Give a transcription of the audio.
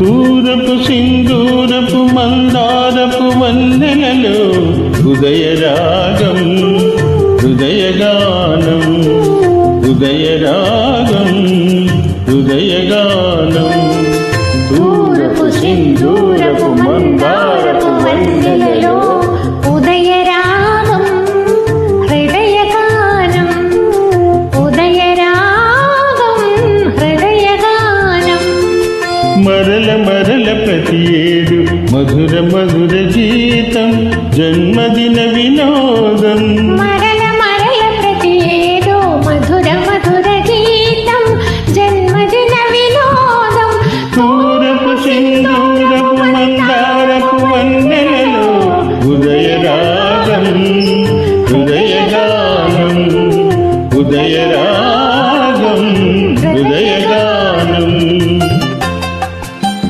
తూరపు సింధూరపు మందారపు వన్నెలలో హృదయరాగం హృదయగానం హృదయ రాగం హృదయగానం. తూరపు సింధూ మరల మరల ప్రతి ఏడు మధుర మధుర గీతం జన్మదిన వినోదం. మరల మరల ప్రతి ఏడు మధుర మధుర గీతం జన్మదిన వినోదం. తూరపు సింధూరపు మందారపు వన్నెలలో ఉదయరాగం ఉదయగానం ఉదయరా